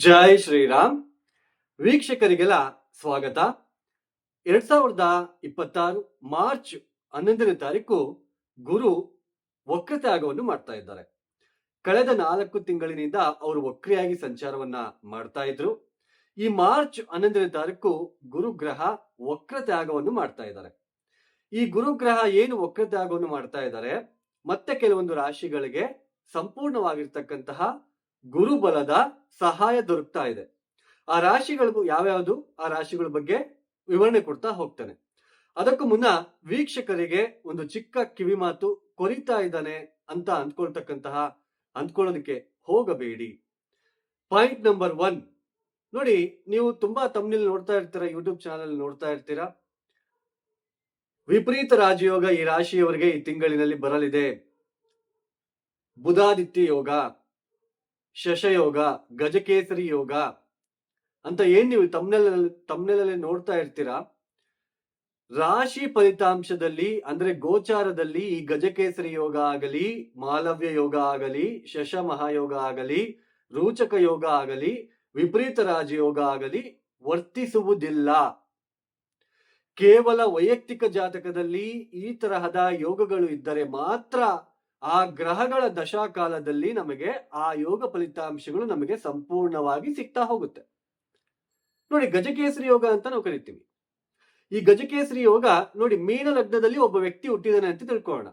ಜೈ ಶ್ರೀರಾಮ್. ವೀಕ್ಷಕರಿಗೆಲ್ಲ ಸ್ವಾಗತ. ಎರಡ್ ಸಾವಿರದ ಇಪ್ಪತ್ತಾರು ಮಾರ್ಚ್ ಹನ್ನೊಂದನೇ ತಾರೀಕು ಗುರು ವಕ್ರತ್ಯಾಗವನ್ನು ಮಾಡ್ತಾ ಇದ್ದಾರೆ. ಕಳೆದ ನಾಲ್ಕು ತಿಂಗಳಿನಿಂದ ಅವರು ವಕ್ರಿಯಾಗಿ ಸಂಚಾರವನ್ನ ಮಾಡ್ತಾ ಇದ್ರು. ಈ ಮಾರ್ಚ್ ಹನ್ನೊಂದನೇ ತಾರೀಕು ಗುರುಗ್ರಹ ವಕ್ರತ್ಯಾಗವನ್ನು ಮಾಡ್ತಾ ಇದ್ದಾರೆ. ಈ ಗುರುಗ್ರಹ ಏನು ವಕ್ರತ್ಯಾಗವನ್ನು ಮಾಡ್ತಾ ಇದ್ದಾರೆ? ಮತ್ತೆ ಕೆಲವೊಂದು ರಾಶಿಗಳಿಗೆ ಸಂಪೂರ್ಣವಾಗಿರ್ತಕ್ಕಂತಹ ಗುರುಬಲದ ಸಹಾಯ ದೊರಕ್ತಾ ಇದೆ. ಆ ರಾಶಿಗಳಿಗೂ ಯಾವ್ಯಾವುದು? ಆ ರಾಶಿಗಳ ಬಗ್ಗೆ ವಿವರಣೆ ಕೊಡ್ತಾ ಹೋಗ್ತಾನೆ. ಅದಕ್ಕೂ ಮುನ್ನ ವೀಕ್ಷಕರಿಗೆ ಒಂದು ಚಿಕ್ಕ ಕಿವಿ ಮಾತು ಕೊರಿತಾ ಇದ್ದಾನೆ ಅಂತ ಅಂದ್ಕೊಳ್ತಕ್ಕಂತಹ, ಅಂದ್ಕೊಳ್ಳೋದಕ್ಕೆ ಹೋಗಬೇಡಿ. Point number one. ನೋಡಿ, ನೀವು ತುಂಬಾ ತಮ್ಮಲ್ಲಿ ನೋಡ್ತಾ ಇರ್ತೀರಾ, ಯೂಟ್ಯೂಬ್ ಚಾನಲ್ ನೋಡ್ತಾ ಇರ್ತೀರಾ? ವಿಪರೀತ ರಾಜಯೋಗ ಈ ರಾಶಿಯವರಿಗೆ ಈ ತಿಂಗಳಿನಲ್ಲಿ ಬರಲಿದೆ. ಬುಧಾದಿತ್ಯ ಯೋಗ. ಶಶಯೋಗ, ಗಜಕೇಸರಿ ಯೋಗ ಅಂತ ಏನ್ ನೀವು ತಮ್ನೆಲಲ್ಲಿ ತಮ್ನೆಲಲ್ಲಿ ನೋಡ್ತಾ ಇರ್ತೀರಾ? ರಾಶಿ ಫಲಿತಾಂಶದಲ್ಲಿ ಅಂದ್ರೆ ಗೋಚಾರದಲ್ಲಿ ಈ ಗಜಕೇಸರಿ ಯೋಗ ಆಗಲಿ, ಮಾಲವ್ಯ ಯೋಗ ಆಗಲಿ, ಶಶ ಮಹಾಯೋಗ ಆಗಲಿ, ರೂಚಕ ಯೋಗ ಆಗಲಿ, ವಿಪರೀತ ರಾಜಯೋಗ ಆಗಲಿ ವರ್ತಿಸುವುದಿಲ್ಲ. ಕೇವಲ ವೈಯಕ್ತಿಕ ಜಾತಕದಲ್ಲಿ ಈ ತರಹದ ಯೋಗಗಳು ಇದ್ದರೆ ಮಾತ್ರ ಆ ಗ್ರಹಗಳ ದಶಾಕಾಲದಲ್ಲಿ ನಮಗೆ ಆ ಯೋಗ ಫಲಿತಾಂಶಗಳು ನಮಗೆ ಸಂಪೂರ್ಣವಾಗಿ ಸಿಗ್ತಾ ಹೋಗುತ್ತೆ. ನೋಡಿ ಗಜಕೇಸರಿ ಯೋಗ ಅಂತ ನಾವು ಕರಿತೀವಿ. ಈ ಗಜಕೇಸರಿ ಯೋಗ ನೋಡಿ ಮೀನ ಲಗ್ನದಲ್ಲಿ ಒಬ್ಬ ವ್ಯಕ್ತಿ ಹುಟ್ಟಿದಾನೆ ಅಂತ ತಿಳ್ಕೊಳ್ಳೋಣ.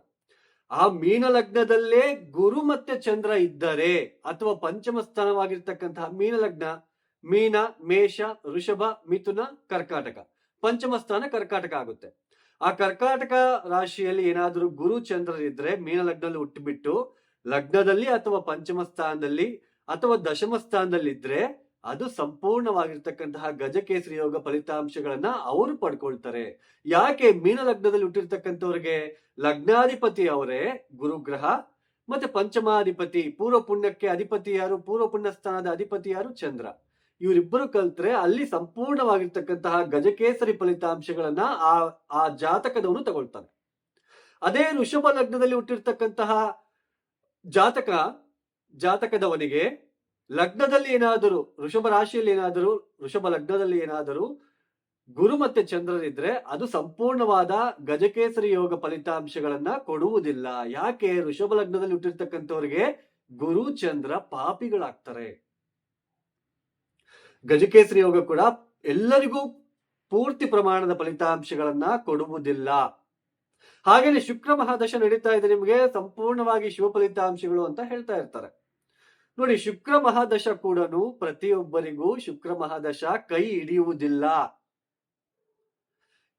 ಆ ಮೀನ ಲಗ್ನದಲ್ಲೇ ಗುರು ಮತ್ತೆ ಚಂದ್ರ ಇದ್ದರೆ ಅಥವಾ ಪಂಚಮ ಸ್ಥಾನವಾಗಿರ್ತಕ್ಕಂತಹ ಮೀನ ಲಗ್ನ, ಮೀನ, ಮೇಷ, ಋಷಭ, ಮಿಥುನ, ಕರ್ಕಾಟಕ. ಪಂಚಮ ಸ್ಥಾನ ಕರ್ಕಾಟಕ ಆಗುತ್ತೆ. ಆ ಕರ್ಕಾಟಕ ರಾಶಿಯಲ್ಲಿ ಏನಾದರೂ ಗುರು ಚಂದ್ರರಿದ್ರೆ ಮೀನ ಲಗ್ನದಲ್ಲಿ ಹುಟ್ಟಿಬಿಟ್ಟು ಲಗ್ನದಲ್ಲಿ ಅಥವಾ ಪಂಚಮ ಸ್ಥಾನದಲ್ಲಿ ಅಥವಾ ದಶಮ ಸ್ಥಾನದಲ್ಲಿ ಇದ್ರೆ ಅದು ಸಂಪೂರ್ಣವಾಗಿರ್ತಕ್ಕಂತಹ ಗಜಕೇಸರಿ ಯೋಗ ಫಲಿತಾಂಶಗಳನ್ನ ಅವರು ಪಡ್ಕೊಳ್ತಾರೆ. ಯಾಕೆ ಮೀನ ಲಗ್ನದಲ್ಲಿ ಹುಟ್ಟಿರ್ತಕ್ಕಂಥವ್ರಿಗೆ ಲಗ್ನಾಧಿಪತಿ ಅವರೇ ಗುರುಗ್ರಹ ಮತ್ತೆ ಪಂಚಮಾಧಿಪತಿ ಪೂರ್ವ ಪುಣ್ಯಕ್ಕೆ ಅಧಿಪತಿ ಯಾರು? ಪೂರ್ವ ಪುಣ್ಯ ಸ್ಥಾನದ ಅಧಿಪತಿ ಯಾರು? ಚಂದ್ರ. ಇವರಿಬ್ಬರು ಕಲ್ತ್ರೆ ಅಲ್ಲಿ ಸಂಪೂರ್ಣವಾಗಿರ್ತಕ್ಕಂತಹ ಗಜಕೇಸರಿ ಫಲಿತಾಂಶಗಳನ್ನ ಆ ಆ ಜಾತಕದವನು ತಗೊಳ್ತಾನೆ ಅದೇ ಋಷಭ ಲಗ್ನದಲ್ಲಿ ಹುಟ್ಟಿರ್ತಕ್ಕಂತಹ ಜಾತಕ, ಜಾತಕದವನಿಗೆ ಲಗ್ನದಲ್ಲಿ ಏನಾದರೂ, ಋಷಭ ರಾಶಿಯಲ್ಲಿ ಏನಾದರೂ, ಋಷಭ ಲಗ್ನದಲ್ಲಿ ಏನಾದರೂ ಗುರು ಮತ್ತೆ ಚಂದ್ರರಿದ್ರೆ ಅದು ಸಂಪೂರ್ಣವಾದ ಗಜಕೇಸರಿ ಯೋಗ ಫಲಿತಾಂಶಗಳನ್ನ ಕೊಡುವುದಿಲ್ಲ. ಯಾಕೆ? ಋಷಭ ಲಗ್ನದಲ್ಲಿ ಹುಟ್ಟಿರ್ತಕ್ಕಂಥವ್ರಿಗೆ ಗುರು, ಚಂದ್ರ ಪಾಪಿಗಳಾಗ್ತಾರೆ. ಗಜಕೇಸರಿ ಯೋಗ ಕೂಡ ಎಲ್ಲರಿಗೂ ಪೂರ್ತಿ ಪ್ರಮಾಣದ ಫಲಿತಾಂಶಗಳನ್ನ ಕೊಡುವುದಿಲ್ಲ. ಹಾಗೇನೆ ಶುಕ್ರ ಮಹಾದಶ ನಡೀತಾ ಇದೆ ನಿಮಗೆ, ಸಂಪೂರ್ಣವಾಗಿ ಶಿವ ಫಲಿತಾಂಶಗಳು ಅಂತ ಹೇಳ್ತಾ ಇರ್ತಾರೆ. ನೋಡಿ, ಶುಕ್ರ ಮಹಾದಶ ಕೂಡ ಪ್ರತಿಯೊಬ್ಬರಿಗೂ ಶುಕ್ರ ಮಹಾದಶ ಕೈ ಹಿಡಿಯುವುದಿಲ್ಲ.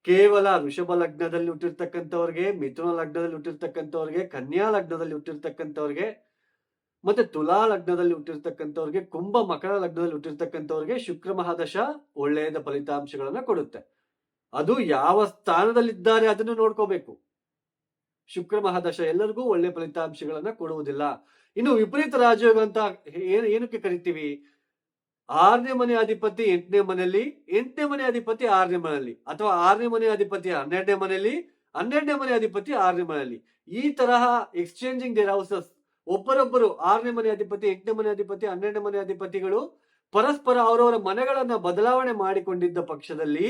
ಕೇವಲ ಋಷಭ ಲಗ್ನದಲ್ಲಿ ಹುಟ್ಟಿರ್ತಕ್ಕಂಥವ್ರಿಗೆ, ಮಿಥುನ ಲಗ್ನದಲ್ಲಿ ಹುಟ್ಟಿರ್ತಕ್ಕಂಥವ್ರಿಗೆ, ಕನ್ಯಾ ಲಗ್ನದಲ್ಲಿ ಹುಟ್ಟಿರ್ತಕ್ಕಂಥವ್ರಿಗೆ ಮತ್ತೆ ತುಲಾ ಲಗ್ನದಲ್ಲಿ ಹುಟ್ಟಿರ್ತಕ್ಕಂಥವ್ರಿಗೆ ಕುಂಭ ಮಕರ ಲಗ್ನದಲ್ಲಿ ಹುಟ್ಟಿರ್ತಕ್ಕಂಥವ್ರಿಗೆ ಶುಕ್ರ ಮಹಾದಶ ಒಳ್ಳೆಯದ ಫಲಿತಾಂಶಗಳನ್ನ ಕೊಡುತ್ತೆ. ಅದು ಯಾವ ಸ್ಥಾನದಲ್ಲಿದ್ದಾರೆ ಅದನ್ನು ನೋಡ್ಕೋಬೇಕು. ಶುಕ್ರ ಮಹಾದಶ ಎಲ್ಲರಿಗೂ ಒಳ್ಳೆ ಫಲಿತಾಂಶಗಳನ್ನ ಕೊಡುವುದಿಲ್ಲ. ಇನ್ನು ವಿಪರೀತ ರಾಜಯೋಗ ಅಂತ ಏನು ಏನಕ್ಕೆ ಕರಿತೀವಿ? ಆರನೇ ಮನೆ ಅಧಿಪತಿ ಎಂಟನೇ ಮನೆಯಲ್ಲಿ, ಎಂಟನೇ ಮನೆ ಅಧಿಪತಿ ಆರನೇ ಮನೆಯಲ್ಲಿ, ಅಥವಾ ಆರನೇ ಮನೆ ಅಧಿಪತಿ ಹನ್ನೆರಡನೇ ಮನೆಯಲ್ಲಿ, ಹನ್ನೆರಡನೇ ಮನೆ ಅಧಿಪತಿ ಆರನೇ ಮನೆಯಲ್ಲಿ. ಈ ತರಹ ಎಕ್ಸ್ಚೇಂಜಿಂಗ್ ದೇರ್ ಹೌಸಸ್ ಒಬ್ಬರೊಬ್ಬರು ಆರನೇ ಮನೆ ಅಧಿಪತಿ, ಎಂಟನೇ ಮನೆ ಅಧಿಪತಿ, ಹನ್ನೆರಡನೇ ಮನೆ ಅಧಿಪತಿಗಳು ಪರಸ್ಪರ ಅವರವರ ಮನೆಗಳನ್ನ ಬದಲಾವಣೆ ಮಾಡಿಕೊಂಡಿದ್ದ ಪಕ್ಷದಲ್ಲಿ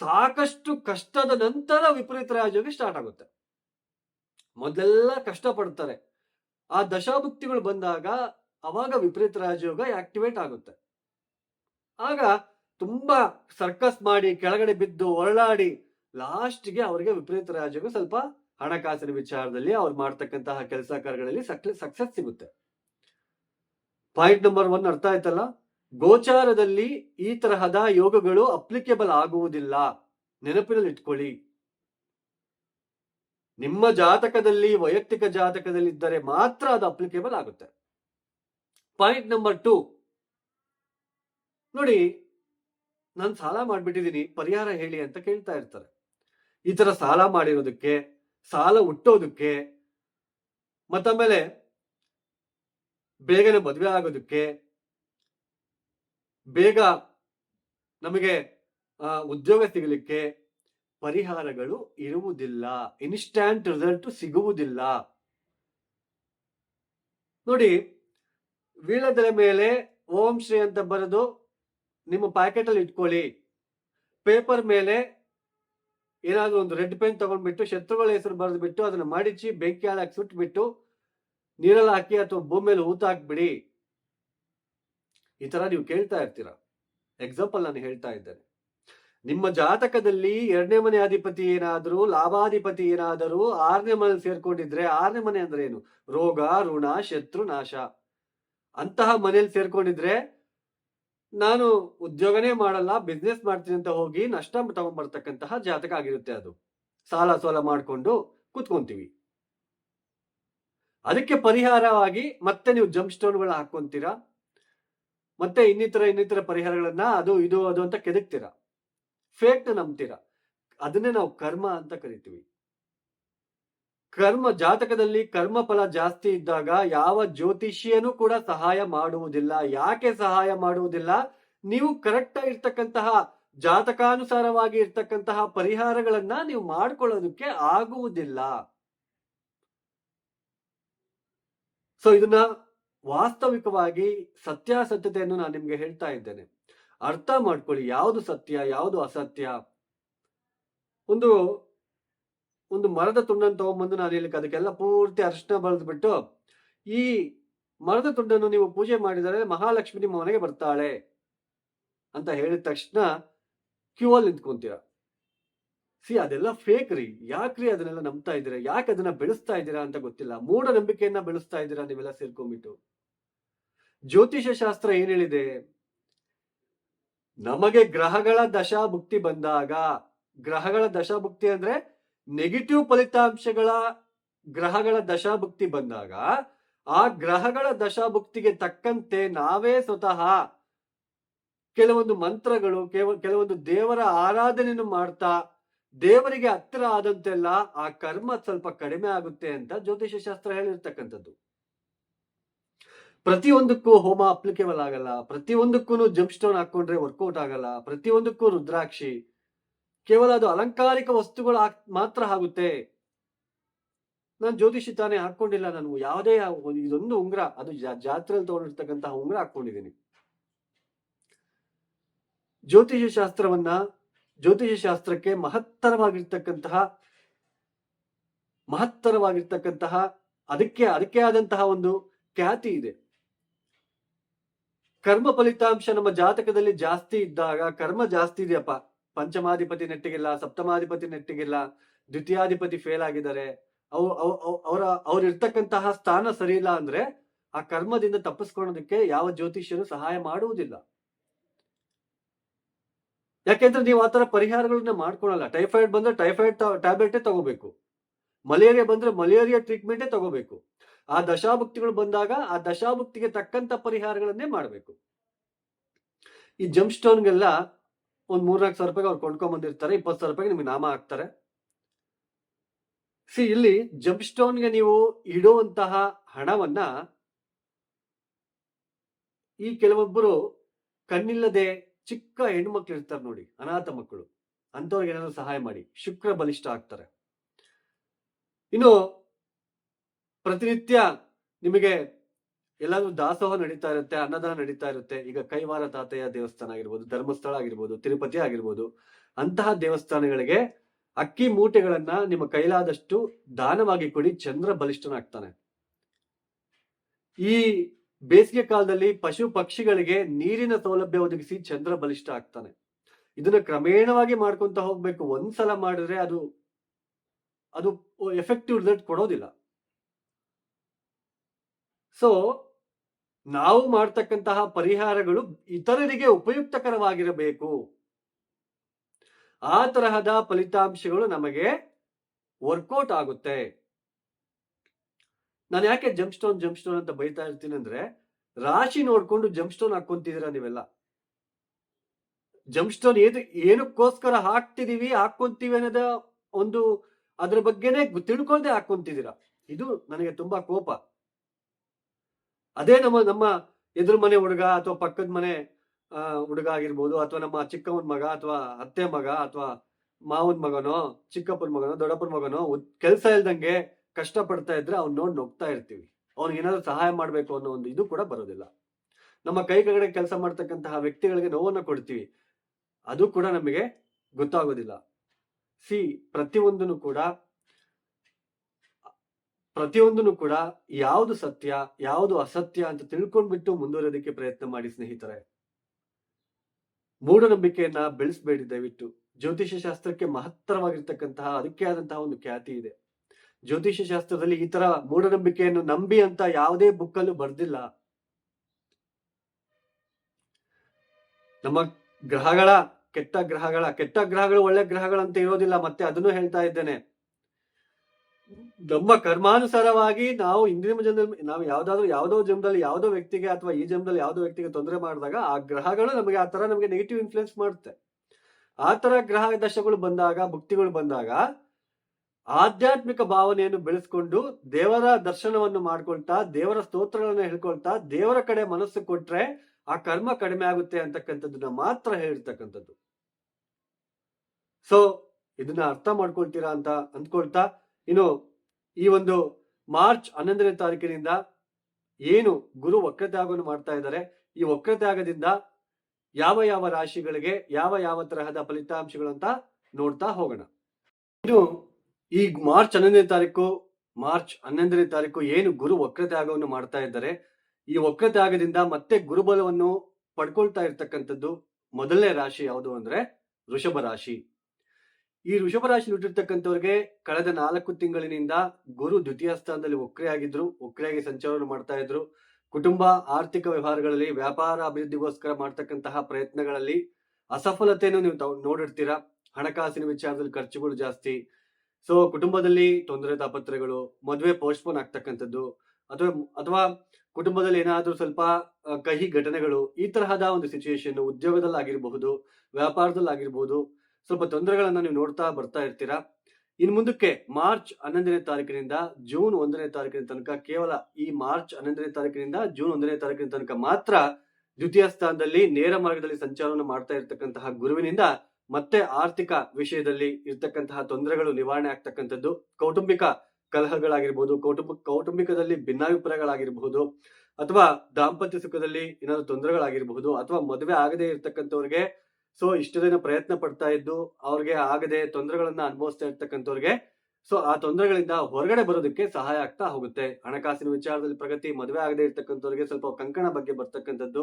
ಸಾಕಷ್ಟು ಕಷ್ಟದ ನಂತರ ವಿಪರೀತ ರಾಜಯೋಗ ಸ್ಟಾರ್ಟ್ ಆಗುತ್ತೆ. ಮೊದಲೆಲ್ಲ ಕಷ್ಟ ಪಡ್ತಾರೆ ಆ ದಶಾಭುಕ್ತಿಗಳು ಬಂದಾಗ ಅವಾಗ ವಿಪರೀತ ರಾಜಯೋಗ ಆಕ್ಟಿವೇಟ್ ಆಗುತ್ತೆ. ಆಗ ತುಂಬಾ ಸರ್ಕಸ್ ಮಾಡಿ ಕೆಳಗಡೆ ಬಿದ್ದು ಹೊರಳಾಡಿ ಲಾಸ್ಟ್ಗೆ ಅವರಿಗೆ ವಿಪರೀತ ರಾಜಯೋಗ ಸ್ವಲ್ಪ ಹಣಕಾಸಿನ ವಿಚಾರದಲ್ಲಿ ಅವ್ರು ಮಾಡ್ತಕ್ಕಂತಹ ಕೆಲಸ ಕಾರ್ಯಗಳಲ್ಲಿ ಸಕ್ಸಸ್ ಸಿಗುತ್ತೆ. ಪಾಯಿಂಟ್ ನಂಬರ್ ಒನ್ ಅರ್ಥ ಆಯ್ತಲ್ಲ? ಗೋಚಾರದಲ್ಲಿ ಈ ತರಹದ ಯೋಗಗಳು ಅಪ್ಲಿಕೇಬಲ್ ಆಗುವುದಿಲ್ಲ. ನೆನಪಿನಲ್ಲಿ ಇಟ್ಕೊಳ್ಳಿ ನಿಮ್ಮ ಜಾತಕದಲ್ಲಿ, ವೈಯಕ್ತಿಕ ಜಾತಕದಲ್ಲಿ ಇದ್ದರೆ ಮಾತ್ರ ಅದು ಅಪ್ಲಿಕೇಬಲ್ ಆಗುತ್ತೆ. ಪಾಯಿಂಟ್ ನಂಬರ್ ಟು ನೋಡಿ, ನಾನು ಸಾಲ ಮಾಡಿಬಿಟ್ಟಿದ್ದೀನಿ. ಪರಿಹಾರ ಹೇಳಿ ಅಂತ ಕೇಳ್ತಾ ಇರ್ತಾರೆ. ಈ ತರ ಸಾಲ ಮಾಡಿರೋದಕ್ಕೆ ಸಾಲ ಹುಟ್ಟೋದಕ್ಕೆ ಮತ್ತಮೇಲೆ ಬೇಗನೆ ಮದುವೆ ಆಗೋದಕ್ಕೆ, ಬೇಗ ನಮಗೆ ಉದ್ಯೋಗ ಸಿಗಲಿಕ್ಕೆ ಪರಿಹಾರಗಳು ಇರುವುದಿಲ್ಲ. ಇನ್ಸ್ಟ್ಯಾಂಟ್ ರಿಸಲ್ಟ್ ಸಿಗುವುದಿಲ್ಲ. ನೋಡಿ ವೀಳದೆಲೆ ಮೇಲೆ ಓಂ ಶ್ರೀ ಅಂತ ಬರೆದು ನಿಮ್ಮ ಪ್ಯಾಕೆಟ್ ಅಲ್ಲಿ ಇಟ್ಕೊಳ್ಳಿ. ಪೇಪರ್ ಮೇಲೆ ಏನಾದ್ರೂ ಒಂದು ರೆಡ್ ಪೆನ್ ತಗೊಂಡ್ಬಿಟ್ಟು ಶತ್ರುಗಳ ಹೆಸರು ಬರೆದು ಬಿಟ್ಟು ಅದನ್ನ ಮಾಡಿಸಿ ಬೆಂಕಿ ಹಾಕಿ ಸುಟ್ಬಿಟ್ಟು ನೀರಲ್ಲಿ ಹಾಕಿ ಅಥವಾ ಭೂಮಿ ಮೇಲೆ ಊತ ಹಾಕ್ಬಿಡಿ. ಈ ತರ ನೀವು ಕೇಳ್ತಾ ಇರ್ತೀರಾ? ಎಕ್ಸಾಂಪಲ್ ನಾನು ಹೇಳ್ತಾ ಇದ್ದೇನೆ. ನಿಮ್ಮ ಜಾತಕದಲ್ಲಿ ಎರಡನೇ ಮನೆ ಅಧಿಪತಿ ಏನಾದರೂ, ಲಾಭಾಧಿಪತಿ ಏನಾದರೂ, ಆರನೇ ಮನೆ ಸೇರ್ಕೊಂಡಿದ್ರೆ ಆರನೇ ಮನೆ ಅಂದ್ರೆ ಏನು? ರೋಗ, ಋಣ, ಶತ್ರು, ನಾಶ. ಅಂತಹ ಮನೇಲಿ ಸೇರ್ಕೊಂಡಿದ್ರೆ ನಾನು ಉದ್ಯೋಗನೇ ಮಾಡಲ್ಲ ಬಿಸ್ನೆಸ್ ಮಾಡ್ತೀನಿ ಅಂತ ಹೋಗಿ ನಷ್ಟ ತಗೊಂಡ್ಬರ್ತಕ್ಕಂತಹ ಜಾತಕ ಆಗಿರುತ್ತೆ ಅದು. ಸಾಲ ಸೋಲ ಮಾಡಿಕೊಂಡು ಕೂತ್ಕೊಂತೀವಿ. ಅದಕ್ಕೆ ಪರಿಹಾರವಾಗಿ ಮತ್ತೆ ನೀವು ಜಂಪ್ ಸ್ಟೋನ್ಗಳು ಹಾಕೊಂತೀರಾ ಮತ್ತೆ ಇನ್ನಿತರ ಇನ್ನಿತರ ಪರಿಹಾರಗಳನ್ನ ಅದು ಇದು ಅದು ಅಂತ ಕೆದಕ್ತೀರಾ? ಫೇಕ್ ನಂಬ್ತೀರಾ? ಅದನ್ನೇ ನಾವು ಕರ್ಮ ಅಂತ ಕರಿತೀವಿ. ಕರ್ಮ ಜಾತಕದಲ್ಲಿ ಕರ್ಮ ಫಲ ಜಾಸ್ತಿ ಇದ್ದಾಗ ಯಾವ ಜ್ಯೋತಿಷಿಯನು ಕೂಡ ಸಹಾಯ ಮಾಡುವುದಿಲ್ಲ. ಯಾಕೆ ಸಹಾಯ ಮಾಡುವುದಿಲ್ಲ? ನೀವು ಕರೆಕ್ಟ್ ಆಗಿರ್ತಕ್ಕಂತಹ ಜಾತಕಾನುಸಾರವಾಗಿ ಇರ್ತಕ್ಕಂತಹ ಪರಿಹಾರಗಳನ್ನ ನೀವು ಮಾಡ್ಕೊಳ್ಳೋದಕ್ಕೆ ಆಗುವುದಿಲ್ಲ. ಸೊ ಇದನ್ನ ವಾಸ್ತವಿಕವಾಗಿ ಸತ್ಯಾಸತ್ಯತೆಯನ್ನು ನಾನು ನಿಮ್ಗೆ ಹೇಳ್ತಾ ಇದ್ದೇನೆ. ಅರ್ಥ ಮಾಡ್ಕೊಳ್ಳಿ. ಯಾವುದು ಸತ್ಯ, ಯಾವುದು ಅಸತ್ಯ? ಒಂದು ಒಂದು ಮರದ ತುಂಡನ್ನು ತಗೊಂಡ್ಬಂದು ನಾನು ಹೇಳಿಕ್ಕೆ ಅದಕ್ಕೆಲ್ಲ ಪೂರ್ತಿ ಅರ್ಶನ ಬರೆದ್ಬಿಟ್ಟು ಈ ಮರದ ತುಂಡನ್ನು ನೀವು ಪೂಜೆ ಮಾಡಿದರೆ ಮಹಾಲಕ್ಷ್ಮಿ ನಿಮ್ಮ ಮನೆಗೆ ಬರ್ತಾಳೆ ಅಂತ ಹೇಳಿದ ತಕ್ಷಣ ಕ್ಯೂ ಅಲ್ಲಿ ನಿಂತ್ಕೊಂತೀರ. ಸಿ, ಅದೆಲ್ಲ ಫೇಕ್ ರೀ. ಯಾಕ್ರಿ ಅದನ್ನೆಲ್ಲ ನಂಬ್ತಾ ಇದ್ದೀರಾ? ಯಾಕೆ ಅದನ್ನ ಬೆಳೆಸ್ತಾ ಇದ್ದೀರಾ ಅಂತ ಗೊತ್ತಿಲ್ಲ. ಮೂಢ ನಂಬಿಕೆಯನ್ನ ಬೆಳೆಸ್ತಾ ಇದ್ದೀರಾ ನೀವೆಲ್ಲ ಸೇರ್ಕೊಂಡ್ಬಿಟ್ಟು. ಜ್ಯೋತಿಷ ಶಾಸ್ತ್ರ ಏನ್ ಹೇಳಿದೆ? ನಮಗೆ ಗ್ರಹಗಳ ದಶಾಭುಕ್ತಿ ಬಂದಾಗ, ಗ್ರಹಗಳ ದಶಾಭುಕ್ತಿ ಅಂದ್ರೆ ನೆಗೆಟಿವ್ ಫಲಿತಾಂಶಗಳ ಗ್ರಹಗಳ ದಶಾಭುಕ್ತಿ ಬಂದಾಗ, ಆ ಗ್ರಹಗಳ ದಶಾಭುಕ್ತಿಗೆ ತಕ್ಕಂತೆ ನಾವೇ ಸ್ವತಃ ಕೆಲವೊಂದು ಮಂತ್ರಗಳು ಕೆಲವೊಂದು ದೇವರ ಆರಾಧನೆಯನ್ನು ಮಾಡ್ತಾ, ದೇವರಿಗೆ ಹತ್ತಿರ ಆದಂತೆಲ್ಲ ಆ ಕರ್ಮ ಸ್ವಲ್ಪ ಕಡಿಮೆ ಆಗುತ್ತೆ ಅಂತ ಜ್ಯೋತಿಷ್ಯ ಶಾಸ್ತ್ರ ಹೇಳಿರ್ತಕ್ಕಂಥದ್ದು. ಪ್ರತಿಯೊಂದಕ್ಕೂ ಹೋಮ ಅಪ್ಲಿಕೇಬಲ್ ಆಗಲ್ಲ ಪ್ರತಿಯೊಂದಕ್ಕೂ ಜಂಪ್ ಸ್ಟೋನ್ ಹಾಕೊಂಡ್ರೆ ವರ್ಕೌಟ್ ಆಗಲ್ಲ, ಪ್ರತಿಯೊಂದಕ್ಕೂ ರುದ್ರಾಕ್ಷಿ ಕೇವಲ ಅದು ಅಲಂಕಾರಿಕ ವಸ್ತುಗಳು ಮಾತ್ರ ಆಗುತ್ತೆ. ನಾನು ಜ್ಯೋತಿಷಿ ತಾನೇ ಹಾಕೊಂಡಿಲ್ಲ, ನಾನು ಯಾವುದೇ ಇದೊಂದು ಉಂಗ್ರ, ಅದು ಜಾತ್ರೆಯಲ್ಲಿ ತಗೊಂಡಿರ್ತಕ್ಕಂತಹ ಉಂಗ್ರ ಹಾಕೊಂಡಿದ್ದೀನಿ. ಜ್ಯೋತಿಷ ಶಾಸ್ತ್ರವನ್ನ, ಜ್ಯೋತಿಷ ಶಾಸ್ತ್ರಕ್ಕೆ ಮಹತ್ತರವಾಗಿರ್ತಕ್ಕಂತಹ ಮಹತ್ತರವಾಗಿರ್ತಕ್ಕಂತಹ, ಅದಕ್ಕೆ ಅದಕ್ಕೆ ಆದಂತಹ ಒಂದು ಖ್ಯಾತಿ ಇದೆ. ಕರ್ಮ ಫಲಿತಾಂಶ ನಮ್ಮ ಜಾತಕದಲ್ಲಿ ಜಾಸ್ತಿ ಇದ್ದಾಗ, ಕರ್ಮ ಜಾಸ್ತಿ ಇದೆಯಪ್ಪ. ಪಂಚಮಾಧಿಪತಿ ನೆಟ್ಟಿಗಿಲ್ಲ, ಸಪ್ತಮಾಧಿಪತಿ ನೆಟ್ಟಿಗಿಲ್ಲ, ದ್ವಿತೀಯಾಧಿಪತಿ ಫೇಲ್ ಆಗಿದ್ದಾರೆ. ಅವು, ಅವ್- ಅವ್- ಅವರ, ಅವ್ರ ಇರ್ತಕ್ಕಂತಹ ಸ್ಥಾನ ಸರಿ ಇಲ್ಲ ಅಂದ್ರೆ ಆ ಕರ್ಮದಿಂದ ತಪ್ಪಿಸ್ಕೊಳ್ಳೋದಕ್ಕೆ ಯಾವ ಜ್ಯೋತಿಷ್ಯನು ಸಹಾಯ ಮಾಡುವುದಿಲ್ಲ. ಯಾಕೆಂದ್ರೆ ನೀವು ಆತರ ಪರಿಹಾರಗಳನ್ನ ಮಾಡ್ಕೊಳಲ್ಲ. ಟೈಫಾಯ್ಡ್ ಬಂದ್ರೆ ಟೈಫಾಯ್ಡ್ ಟ್ಯಾಬ್ಲೆಟ್ ತಗೋಬೇಕು. ಮಲೇರಿಯಾ ಬಂದ್ರೆ ಮಲೇರಿಯಾ ಟ್ರೀಟ್ಮೆಂಟೇ ತಗೋಬೇಕು. ಆ ದಶಾಭುಕ್ತಿಗಳು ಬಂದಾಗ ಆ ದಶಾಭುಕ್ತಿಗೆ ತಕ್ಕಂತ ಪರಿಹಾರಗಳನ್ನೇ ಮಾಡಬೇಕು. ಈ ಜಂಪ್ ಸ್ಟೋನ್ಗೆಲ್ಲ ಒಂದ್ ಮೂರ್ನಾಲ್ಕು ಸಾವಿರ ರೂಪಾಯಿಗೆ ಅವ್ರು ಕೊಂಡ್ಕೊಂಡ್ ಬಂದಿರ್ತಾರೆ, ಇಪ್ಪತ್ತು ಸಾವಿರ ರೂಪಾಯಿಗೆ ನಿಮ್ಗೆ ನಾಮ ಹಾಕ್ತಾರೆ. ಸಿ ಇಲ್ಲಿ ಜಂಪ್ ಸ್ಟೋನ್ಗೆ ನೀವು ಇಡುವಂತಹ ಹಣವನ್ನ ಈ ಕೆಲವೊಬ್ಬರು ಕಣ್ಣಿಲ್ಲದೆ ಚಿಕ್ಕ ಹೆಣ್ಮಕ್ಳು ಇರ್ತಾರೆ ನೋಡಿ, ಅನಾಥ ಮಕ್ಕಳು. ಅಂತವ್ರಿಗೆ ಏನಾದ್ರು ಸಹಾಯ ಮಾಡಿ, ಶುಕ್ರ ಬಲಿಷ್ಠ ಆಗ್ತಾರೆ. ಇನ್ನು ಪ್ರತಿನಿತ್ಯ ನಿಮಗೆ ಎಲ್ಲಾದ್ರೂ ದಾಸೋಹ ನಡೀತಾ ಇರುತ್ತೆ, ಅನ್ನದಾನ ನಡೀತಾ ಇರುತ್ತೆ, ಈಗ ಕೈವಾರ ತಾತಯ್ಯ ದೇವಸ್ಥಾನ ಆಗಿರ್ಬೋದು, ಧರ್ಮಸ್ಥಳ ಆಗಿರ್ಬೋದು, ತಿರುಪತಿ ಆಗಿರ್ಬೋದು, ಅಂತಹ ದೇವಸ್ಥಾನಗಳಿಗೆ ಅಕ್ಕಿ ಮೂಟೆಗಳನ್ನ ನಿಮ್ಮ ಕೈಲಾದಷ್ಟು ದಾನವಾಗಿ ಕೊಡಿ, ಚಂದ್ರ ಬಲಿಷ್ಠನಾಗ್ತಾನೆ. ಈ ಬೇಸಿಗೆ ಕಾಲದಲ್ಲಿ ಪಶು ಪಕ್ಷಿಗಳಿಗೆ ನೀರಿನ ಸೌಲಭ್ಯ ಒದಗಿಸಿ ಚಂದ್ರ ಬಲಿಷ್ಠ ಆಗ್ತಾನೆ. ಇದನ್ನ ಕ್ರಮೇಣವಾಗಿ ಮಾಡ್ಕೊಂತ ಹೋಗ್ಬೇಕು. ಒಂದ್ಸಲ ಮಾಡಿದ್ರೆ ಅದು ಅದು ಎಫೆಕ್ಟಿವ್ ರಿಸಲ್ಟ್ ಕೊಡೋದಿಲ್ಲ. ಸೊ ನಾವು ಮಾಡ್ತಕ್ಕಂತಹ ಪರಿಹಾರಗಳು ಇತರರಿಗೆ ಉಪಯುಕ್ತಕರವಾಗಿರಬೇಕು. ಆ ತರಹದ ಫಲಿತಾಂಶಗಳು ನಮಗೆ ವರ್ಕೌಟ್ ಆಗುತ್ತೆ. ನಾನು ಯಾಕೆ ಜಂಪ್ ಸ್ಟೋನ್ ಜಂಪ್ ಸ್ಟೋನ್ ಅಂತ ಬೈತಾ ಇರ್ತೀನಿ ಅಂದ್ರೆ, ರಾಶಿ ನೋಡ್ಕೊಂಡು ಜಂಪ್ ಸ್ಟೋನ್ ಹಾಕೊಂತಿದ್ದೀರಾ ನೀವೆಲ್ಲ? ಜಂಪ್ ಸ್ಟೋನ್ ಏನು, ಏನಕ್ಕೋಸ್ಕರ ಹಾಕ್ತಿದೀವಿ ಹಾಕೊಂತೀವಿ ಅನ್ನೋದ ಒಂದು ಅದ್ರ ಬಗ್ಗೆನೇ ತಿಳ್ಕೊಳ್ದೆ ಹಾಕೊಂತಿದ್ದೀರಾ ಇದು ನನಗೆ ತುಂಬಾ ಕೋಪ. ಅದೇ ನಮ್ಮ ನಮ್ಮ ಎದುರು ಮನೆ ಹುಡುಗ ಅಥವಾ ಪಕ್ಕದ ಮನೆ ಹುಡುಗ ಆಗಿರ್ಬೋದು ಅಥವಾ ನಮ್ಮ ಚಿಕ್ಕವನ್ ಮಗ ಅಥವಾ ಅತ್ತೆ ಮಗ ಅಥವಾ ಮಾವನ್ ಮಗನೋ, ಚಿಕ್ಕಪ್ಪನ ಮಗನೋ, ದೊಡ್ಡಪ್ಪನ ಮಗನೋ ಕೆಲಸ ಇಲ್ದಂಗೆ ಕಷ್ಟ ಪಡ್ತಾ ಇದ್ರೆ ಅವ್ನ ನೋಡಿ ನೋಗ್ತಾ ಇರ್ತೀವಿ. ಏನಾದ್ರು ಸಹಾಯ ಮಾಡಬೇಕು ಅನ್ನೋ ಒಂದು ಇದು ಕೂಡ ಬರೋದಿಲ್ಲ. ನಮ್ಮ ಕೈ ಕೆಲಸ ಮಾಡ್ತಕ್ಕಂತಹ ವ್ಯಕ್ತಿಗಳಿಗೆ ನೋವನ್ನು ಕೊಡ್ತೀವಿ. ಅದು ಕೂಡ ನಮಗೆ ಗೊತ್ತಾಗೋದಿಲ್ಲ. ಸಿ, ಪ್ರತಿಯೊಂದನ್ನು ಕೂಡ ಪ್ರತಿಯೊಂದನ್ನು ಕೂಡ ಯಾವುದು ಸತ್ಯ, ಯಾವುದು ಅಸತ್ಯ ಅಂತ ತಿಳ್ಕೊಂಡ್ಬಿಟ್ಟು ಮುಂದುವರೆಯೋದಕ್ಕೆ ಪ್ರಯತ್ನ ಮಾಡಿ ಸ್ನೇಹಿತರೆ. ಮೂಢನಂಬಿಕೆಯನ್ನ ಬೆಳೆಸಬೇಡಿ ದಯವಿಟ್ಟು. ಜ್ಯೋತಿಷ್ಯ ಶಾಸ್ತ್ರಕ್ಕೆ ಮಹತ್ತರವಾಗಿರ್ತಕ್ಕಂತಹ, ಅದಕ್ಕೆ ಆದಂತಹ ಒಂದು ಖ್ಯಾತಿ ಇದೆ. ಜ್ಯೋತಿಷ್ಯ ಶಾಸ್ತ್ರದಲ್ಲಿ ಈ ತರ ಮೂಢನಂಬಿಕೆಯನ್ನು ನಂಬಿ ಅಂತ ಯಾವುದೇ ಬುಕ್ಕಲ್ಲೂ ಬರ್ದಿಲ್ಲ. ನಮ್ಮ ಗ್ರಹಗಳ ಕೆಟ್ಟ ಗ್ರಹಗಳ, ಕೆಟ್ಟ ಗ್ರಹಗಳು ಒಳ್ಳೆ ಗ್ರಹಗಳಂತ ಇರೋದಿಲ್ಲ, ಮತ್ತೆ ಅದನ್ನು ಹೇಳ್ತಾ ಇದ್ದೇನೆ. ನಮ್ಮ ಕರ್ಮಾನುಸಾರವಾಗಿ ನಾವು ಇಂದಿನ ಜನ್ಮ, ನಾವು ಯಾವ್ದಾದ್ರು, ಯಾವ್ದೋ ಜನ್ಮದಲ್ಲಿ ಯಾವ್ದೋ ವ್ಯಕ್ತಿಗೆ ಅಥವಾ ಈ ಜನ್ಮದಲ್ಲಿ ಯಾವ್ದೋ ವ್ಯಕ್ತಿಗೆ ತೊಂದರೆ ಮಾಡಿದಾಗ ಆ ಗ್ರಹಗಳು ನಮಗೆ ಆ ತರ ನಮಗೆ ನೆಗೆಟಿವ್ ಇನ್ಫ್ಲುಯೆನ್ಸ್ ಮಾಡುತ್ತೆ. ಆ ತರ ಗ್ರಹ ದಶಗಳು ಬಂದಾಗ, ಭಕ್ತಿಗಳು ಬಂದಾಗ ಆಧ್ಯಾತ್ಮಿಕ ಭಾವನೆಯನ್ನು ಬೆಳೆಸ್ಕೊಂಡು ದೇವರ ದರ್ಶನವನ್ನು ಮಾಡ್ಕೊಳ್ತಾ, ದೇವರ ಸ್ತೋತ್ರಗಳನ್ನ ಹೇಳ್ಕೊಳ್ತಾ, ದೇವರ ಕಡೆ ಮನಸ್ಸು ಕೊಟ್ರೆ ಆ ಕರ್ಮ ಕಡಿಮೆ ಆಗುತ್ತೆ ಅಂತಕ್ಕಂಥದ್ದನ್ನ ಮಾತ್ರ ಹೇಳಿರ್ತಕ್ಕಂಥದ್ದು ಸೊ ಇದನ್ನ ಅರ್ಥ ಮಾಡ್ಕೊಳ್ತೀರಾ ಅಂತ ಅಂದ್ಕೊಳ್ತಾ ಇನ್ನು ಈ ಒಂದು ಮಾರ್ಚ್ ಹನ್ನೊಂದನೇ ತಾರೀಕಿನಿಂದ ಏನು ಗುರು ವಕ್ರತ್ಯಾಗವನ್ನು ಮಾಡ್ತಾ ಇದ್ದಾರೆ, ಈ ವಕ್ರತ್ಯಾಗದಿಂದ ಯಾವ ಯಾವ ರಾಶಿಗಳಿಗೆ ಯಾವ ಯಾವ ತರಹದ ಫಲಿತಾಂಶಗಳು ಅಂತ ನೋಡ್ತಾ ಹೋಗೋಣ. ಇನ್ನು ಈ ಮಾರ್ಚ್ ಹನ್ನೊಂದನೇ ತಾರೀಕು, ಮಾರ್ಚ್ ಹನ್ನೊಂದನೇ ತಾರೀಕು ಏನು ಗುರು ವಕ್ರತ್ಯಾಗವನ್ನು ಮಾಡ್ತಾ ಇದ್ದಾರೆ, ಈ ವಕ್ರತ್ಯಾಗದಿಂದ ಮತ್ತೆ ಗುರುಬಲವನ್ನು ಪಡ್ಕೊಳ್ತಾ ಇರ್ತಕ್ಕಂಥದ್ದು ಮೊದಲನೇ ರಾಶಿ ಯಾವುದು ಅಂದ್ರೆ ವೃಷಭ ರಾಶಿ. ಈ ವೃಷಭ ರಾಶಿ ಹುಟ್ಟಿರ್ತಕ್ಕಂಥವ್ರಿಗೆ ಕಳೆದ ನಾಲ್ಕು ತಿಂಗಳಿನಿಂದ ಗುರು ದ್ವಿತೀಯ ಸ್ಥಾನದಲ್ಲಿ ಒಕ್ರೆಯಾಗಿದ್ರು ಒಕ್ರೆಯಾಗಿ ಸಂಚಾರವನ್ನು ಮಾಡ್ತಾ ಇದ್ರು. ಕುಟುಂಬ, ಆರ್ಥಿಕ ವ್ಯವಹಾರಗಳಲ್ಲಿ ವ್ಯಾಪಾರ ಅಭಿವೃದ್ಧಿಗೋಸ್ಕರ ಮಾಡ್ತಕ್ಕಂತಹ ಪ್ರಯತ್ನಗಳಲ್ಲಿ ಅಸಫಲತೆಯನ್ನು ನೀವು ನೋಡಿರ್ತೀರ? ಹಣಕಾಸಿನ ವಿಚಾರದಲ್ಲಿ ಖರ್ಚುಗಳು ಜಾಸ್ತಿ. ಸೊ ಕುಟುಂಬದಲ್ಲಿ ತೊಂದರೆ ತಾಪತ್ರಗಳು ಮದುವೆ ಪೋಸ್ಟ್ಪೋನ್ ಆಗ್ತಕ್ಕಂಥದ್ದು. ಅಥವಾ ಅಥವಾ ಕುಟುಂಬದಲ್ಲಿ ಏನಾದರೂ ಸ್ವಲ್ಪ ಕಹಿ ಘಟನೆಗಳು, ಈ ತರಹದ ಒಂದು ಸಿಚುಯೇಷನ್ ಉದ್ಯೋಗದಲ್ಲಿ ಆಗಿರಬಹುದು ವ್ಯಾಪಾರದಲ್ಲಿ ಆಗಿರಬಹುದು ಸ್ವಲ್ಪ ತೊಂದರೆಗಳನ್ನ ನೀವು ನೋಡ್ತಾ ಬರ್ತಾ ಇರ್ತೀರಾ? ಇನ್ನು ಮುಂದಕ್ಕೆ ಮಾರ್ಚ್ ಹನ್ನೊಂದನೇ ತಾರೀಕಿನಿಂದ ಜೂನ್ ಒಂದನೇ ತಾರೀಕಿನ ತನಕ ಕೇವಲ ಈ ಮಾರ್ಚ್ ಹನ್ನೊಂದನೇ ತಾರೀಕಿನಿಂದ ಜೂನ್ ಒಂದನೇ ತಾರೀಕಿನ ತನಕ ಮಾತ್ರ ದ್ವಿತೀಯ ಸ್ಥಾನದಲ್ಲಿ ನೇರ ಮಾರ್ಗದಲ್ಲಿ ಸಂಚಾರವನ್ನು ಮಾಡ್ತಾ ಇರ್ತಕ್ಕಂತಹ ಗುರುವಿನಿಂದ ಮತ್ತೆ ಆರ್ಥಿಕ ವಿಷಯದಲ್ಲಿ ಇರ್ತಕ್ಕಂತಹ ತೊಂದರೆಗಳು ನಿವಾರಣೆ ಆಗ್ತಕ್ಕಂಥದ್ದು. ಕೌಟುಂಬಿಕ ಕಲಹಗಳಾಗಿರ್ಬೋದು, ಕೌಟುಂಬ, ಕೌಟುಂಬಿಕದಲ್ಲಿ ಭಿನ್ನಾಭಿಪ್ರಾಯಗಳಾಗಿರಬಹುದು, ಅಥವಾ ದಾಂಪತ್ಯ ಸುಖದಲ್ಲಿ ಏನಾದ್ರು ತೊಂದರೆಗಳಾಗಿರಬಹುದು, ಅಥವಾ ಮದುವೆ ಆಗದೇ ಇರ್ತಕ್ಕಂಥವ್ರಿಗೆ ಸೊ ಇಷ್ಟು ದಿನ ಪ್ರಯತ್ನ ಪಡ್ತಾ ಇದ್ದು ಅವ್ರಿಗೆ ಆಗದೆ ತೊಂದರೆಗಳನ್ನ ಅನುಭವಿಸ್ತಾ ಇರ್ತಕ್ಕಂಥವ್ರಿಗೆ, ಸೊ ಆ ತೊಂದರೆಗಳಿಂದ ಹೊರಗಡೆ ಬರೋದಕ್ಕೆ ಸಹಾಯ ಆಗ್ತಾ ಹೋಗುತ್ತೆ. ಹಣಕಾಸಿನ ವಿಚಾರದಲ್ಲಿ ಪ್ರಗತಿ ಮದುವೆ ಆಗದೆ ಇರ್ತಕ್ಕಂಥವ್ರಿಗೆ ಸ್ವಲ್ಪ ಕಂಕಣ ಬಗ್ಗೆ ಬರ್ತಕ್ಕಂಥದ್ದು.